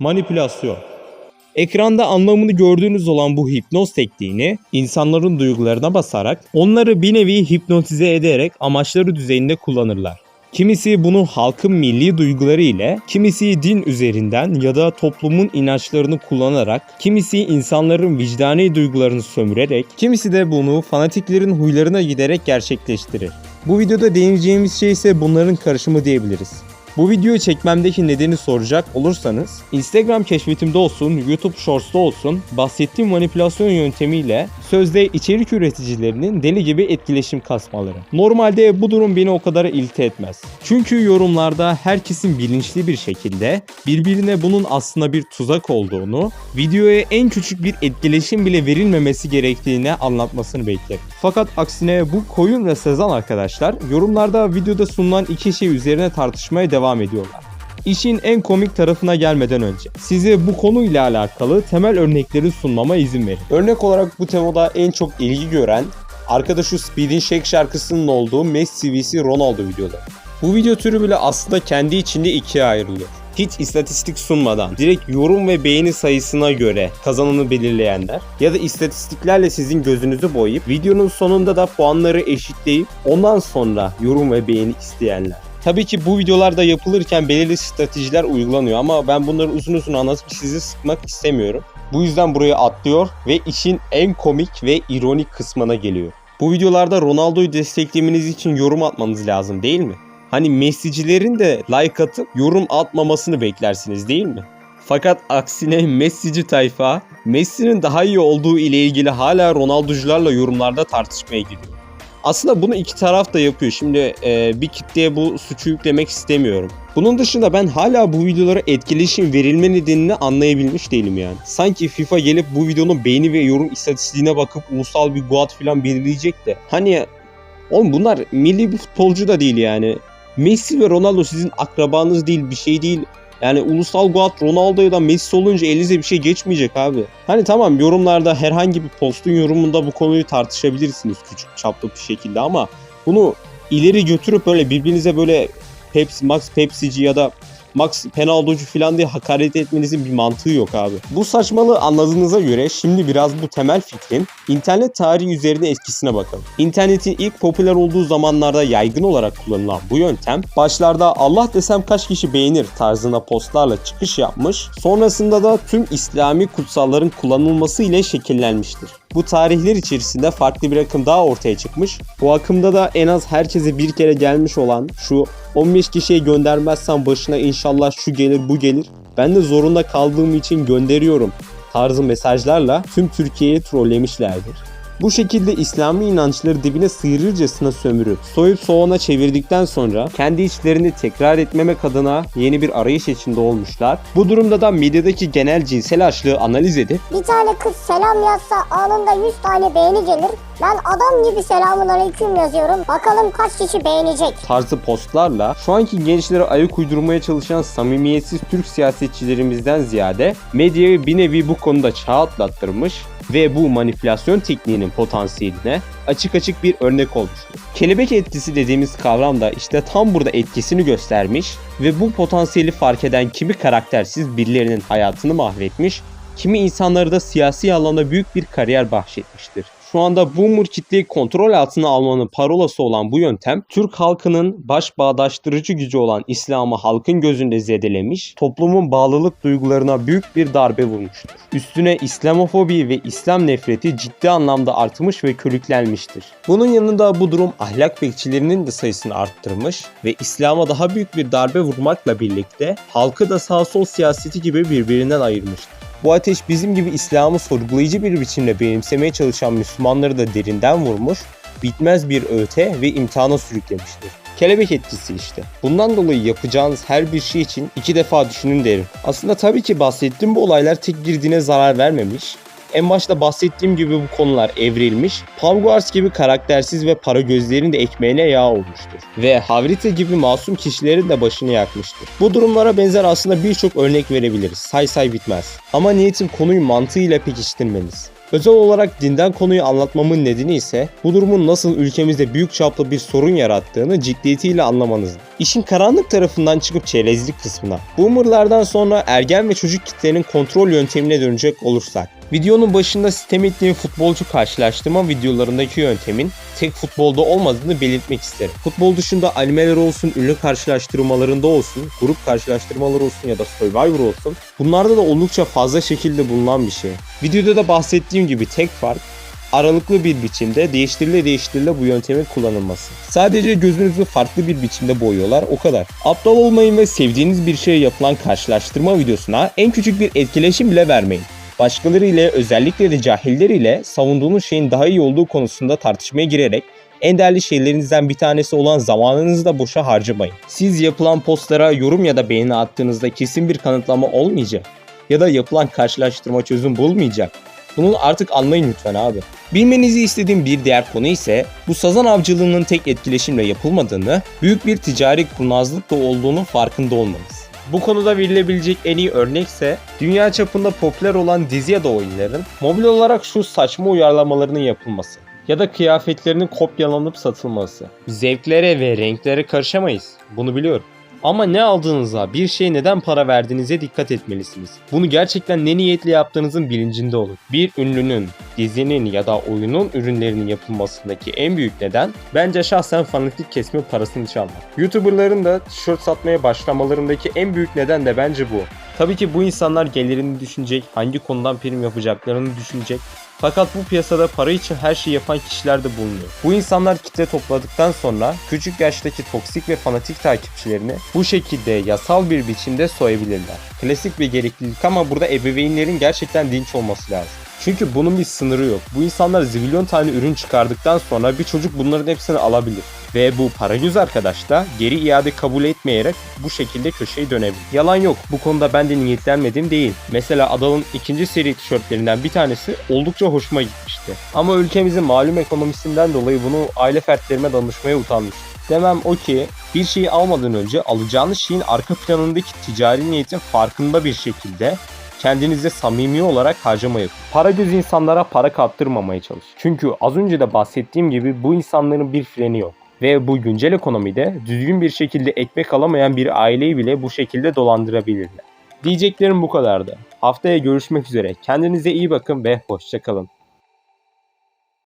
Manipülasyon Ekranda anlamını gördüğünüz olan bu hipnoz tekniğini insanların duygularına basarak onları bir nevi hipnotize ederek amaçları düzeyinde kullanırlar. Kimisi bunu halkın milli duyguları ile, kimisi din üzerinden ya da toplumun inançlarını kullanarak, kimisi insanların vicdani duygularını sömürerek, kimisi de bunu fanatiklerin huylarına giderek gerçekleştirir. Bu videoda değineceğimiz şey ise bunların karışımı diyebiliriz. Bu videoyu çekmemdeki nedeni soracak olursanız Instagram keşfetimde olsun, YouTube Shorts'ta olsun bahsettiğim manipülasyon yöntemiyle sözde içerik üreticilerinin deli gibi etkileşim kasmaları. Normalde bu durum beni o kadar ilte etmez. Çünkü yorumlarda herkesin bilinçli bir şekilde birbirine bunun aslında bir tuzak olduğunu, videoya en küçük bir etkileşim bile verilmemesi gerektiğini anlatmasını beklerim. Fakat aksine bu Koyun ve Sezan arkadaşlar yorumlarda videoda sunulan iki şey üzerine tartışmaya devam ediyorlar. İşin en komik tarafına gelmeden önce size bu konuyla alakalı temel örnekleri sunmama izin verin. Örnek olarak bu temada en çok ilgi gören arkada şu Speed'in Shake şarkısının olduğu Messi vs Ronaldo videoları. Bu video türü bile aslında kendi içinde ikiye ayrılıyor. Hiç istatistik sunmadan direkt yorum ve beğeni sayısına göre kazananı belirleyenler ya da istatistiklerle sizin gözünüzü boyayıp videonun sonunda da puanları eşitleyip ondan sonra yorum ve beğeni isteyenler. Tabii ki bu videolarda yapılırken belirli stratejiler uygulanıyor ama ben bunları uzun uzun anlatıp sizi sıkmak istemiyorum. Bu yüzden buraya atlıyor ve işin en komik ve ironik kısmına geliyor. Bu videolarda Ronaldo'yu desteklemeniz için yorum atmanız lazım değil mi? Hani Messi'cilerin de like atıp yorum atmamasını beklersiniz değil mi? Fakat aksine Messi'ci tayfa Messi'nin daha iyi olduğu ile ilgili hala Ronaldo'cularla yorumlarda tartışmaya giriyor. Aslında bunu iki taraf da yapıyor. Şimdi e, bir kitleye bu suçu yüklemek istemiyorum. Bunun dışında ben hala bu videolara etkileşim verilme nedenini anlayabilmiş değilim yani. Sanki FIFA gelip bu videonun beğeni ve yorum istatistiğine bakıp ulusal bir guat falan belirleyecek de. Hani oğlum bunlar milli bir futbolcu da değil yani. Messi ve Ronaldo sizin akrabanız değil bir şey değil. Yani ulusal guat Ronaldo'ya da Messi olunca elinize bir şey geçmeyecek abi. Hani tamam yorumlarda herhangi bir postun yorumunda bu konuyu tartışabilirsiniz küçük çaplı bir şekilde ama bunu ileri götürüp böyle birbirinize böyle Pepsi, Max Pepsi'ci ya da Max Penaldo'cu falan diye hakaret etmenizin bir mantığı yok abi. Bu saçmalığı anladığınıza göre şimdi biraz bu temel fikrin internet tarihi üzerine etkisine bakalım. İnternetin ilk popüler olduğu zamanlarda yaygın olarak kullanılan bu yöntem başlarda Allah desem kaç kişi beğenir tarzında postlarla çıkış yapmış. Sonrasında da tüm İslami kutsalların kullanılması ile şekillenmiştir. Bu tarihler içerisinde farklı bir akım daha ortaya çıkmış. Bu akımda da en az herkese bir kere gelmiş olan şu 15 kişiye göndermezsen başına inşallah şu gelir bu gelir. Ben de zorunda kaldığım için gönderiyorum tarzı mesajlarla tüm Türkiye'yi trollemişlerdir. Bu şekilde İslami inançları dibine sıyırırcasına sömürüp soyup soğana çevirdikten sonra kendi içlerini tekrar etmemek adına yeni bir arayış içinde olmuşlar. Bu durumda da medyadaki genel cinsel açlığı analiz edip Bir tane kız selam yazsa anında 100 tane beğeni gelir. Ben adam gibi selamun aleyküm yazıyorum. Bakalım kaç kişi beğenecek. tarzı postlarla şu anki gençlere ayak uydurmaya çalışan samimiyetsiz Türk siyasetçilerimizden ziyade medyayı bir nevi bu konuda çağ atlattırmış ve bu manipülasyon tekniğinin potansiyeline açık açık bir örnek olmuştur. Kelebek etkisi dediğimiz kavram da işte tam burada etkisini göstermiş ve bu potansiyeli fark eden kimi karaktersiz birilerinin hayatını mahvetmiş, kimi insanları da siyasi alanda büyük bir kariyer bahşetmiştir. Şu anda boomer kitleyi kontrol altına almanın parolası olan bu yöntem Türk halkının baş bağdaştırıcı gücü olan İslam'ı halkın gözünde zedelemiş, toplumun bağlılık duygularına büyük bir darbe vurmuştur. Üstüne İslamofobi ve İslam nefreti ciddi anlamda artmış ve körüklenmiştir. Bunun yanında bu durum ahlak bekçilerinin de sayısını arttırmış ve İslam'a daha büyük bir darbe vurmakla birlikte halkı da sağ sol siyaseti gibi birbirinden ayırmıştır. Bu ateş bizim gibi İslam'ı sorgulayıcı bir biçimde benimsemeye çalışan Müslümanları da derinden vurmuş, bitmez bir öğüte ve imtihana sürüklemiştir. Kelebek etkisi işte. Bundan dolayı yapacağınız her bir şey için iki defa düşünün derim. Aslında tabii ki bahsettiğim bu olaylar tek girdiğine zarar vermemiş. En başta bahsettiğim gibi bu konular evrilmiş, Pavguars gibi karaktersiz ve para gözlerin de ekmeğine yağ olmuştur. Ve Havrite gibi masum kişilerin de başını yakmıştır. Bu durumlara benzer aslında birçok örnek verebiliriz. Say say bitmez. Ama niyetim konuyu mantığıyla pekiştirmeniz. Özel olarak dinden konuyu anlatmamın nedeni ise bu durumun nasıl ülkemizde büyük çaplı bir sorun yarattığını ciddiyetiyle anlamanız. İşin karanlık tarafından çıkıp çerezlik kısmına. Boomerlardan sonra ergen ve çocuk kitlenin kontrol yöntemine dönecek olursak. Videonun başında sitem ettiğim futbolcu karşılaştırma videolarındaki yöntemin tek futbolda olmadığını belirtmek isterim. Futbol dışında animeler olsun, ünlü karşılaştırmalarında olsun, grup karşılaştırmaları olsun ya da Survivor olsun bunlarda da oldukça fazla şekilde bulunan bir şey. Videoda da bahsettiğim gibi tek fark aralıklı bir biçimde değiştirile değiştirile bu yöntemin kullanılması. Sadece gözünüzü farklı bir biçimde boyuyorlar o kadar. Aptal olmayın ve sevdiğiniz bir şeye yapılan karşılaştırma videosuna en küçük bir etkileşim bile vermeyin. Başkaları ile özellikle de cahiller ile savunduğunuz şeyin daha iyi olduğu konusunda tartışmaya girerek en değerli şeylerinizden bir tanesi olan zamanınızı da boşa harcamayın. Siz yapılan postlara yorum ya da beğeni attığınızda kesin bir kanıtlama olmayacak ya da yapılan karşılaştırma çözüm bulmayacak. Bunu artık anlayın lütfen abi. Bilmenizi istediğim bir diğer konu ise bu sazan avcılığının tek etkileşimle yapılmadığını, büyük bir ticari kurnazlık da olduğunu farkında olmanız. Bu konuda verilebilecek en iyi örnekse dünya çapında popüler olan dizi ya da oyunların mobil olarak şu saçma uyarlamalarının yapılması ya da kıyafetlerinin kopyalanıp satılması. Zevklere ve renklere karışamayız. Bunu biliyorum. Ama ne aldığınıza, bir şeye neden para verdiğinize dikkat etmelisiniz. Bunu gerçekten ne niyetle yaptığınızın bilincinde olun. Bir ünlünün, dizinin ya da oyunun ürünlerinin yapılmasındaki en büyük neden bence şahsen fanatik kesme parasını çalmak. YouTuber'ların da tişört satmaya başlamalarındaki en büyük neden de bence bu. Tabii ki bu insanlar gelirini düşünecek, hangi konudan prim yapacaklarını düşünecek. Fakat bu piyasada para için her şeyi yapan kişiler de bulunuyor. Bu insanlar kitle topladıktan sonra küçük yaştaki toksik ve fanatik takipçilerini bu şekilde yasal bir biçimde soyabilirler. Klasik bir gereklilik ama burada ebeveynlerin gerçekten dinç olması lazım. Çünkü bunun bir sınırı yok. Bu insanlar zibilyon tane ürün çıkardıktan sonra bir çocuk bunların hepsini alabilir. Ve bu para yüz arkadaş da geri iade kabul etmeyerek bu şekilde köşeyi dönebilir. Yalan yok bu konuda ben de niyetlenmedim değil. Mesela Adal'ın ikinci seri tişörtlerinden bir tanesi oldukça hoşuma gitmişti. Ama ülkemizin malum ekonomisinden dolayı bunu aile fertlerime danışmaya utanmıştım. Demem o ki bir şeyi almadan önce alacağınız şeyin arka planındaki ticari niyetin farkında bir şekilde kendinize samimi olarak harcama yapın. Para göz insanlara para kaptırmamaya çalış. Çünkü az önce de bahsettiğim gibi bu insanların bir freni yok. Ve bu güncel ekonomide düzgün bir şekilde ekmek alamayan bir aileyi bile bu şekilde dolandırabilirler. Diyeceklerim bu kadardı. Haftaya görüşmek üzere. Kendinize iyi bakın ve hoşçakalın.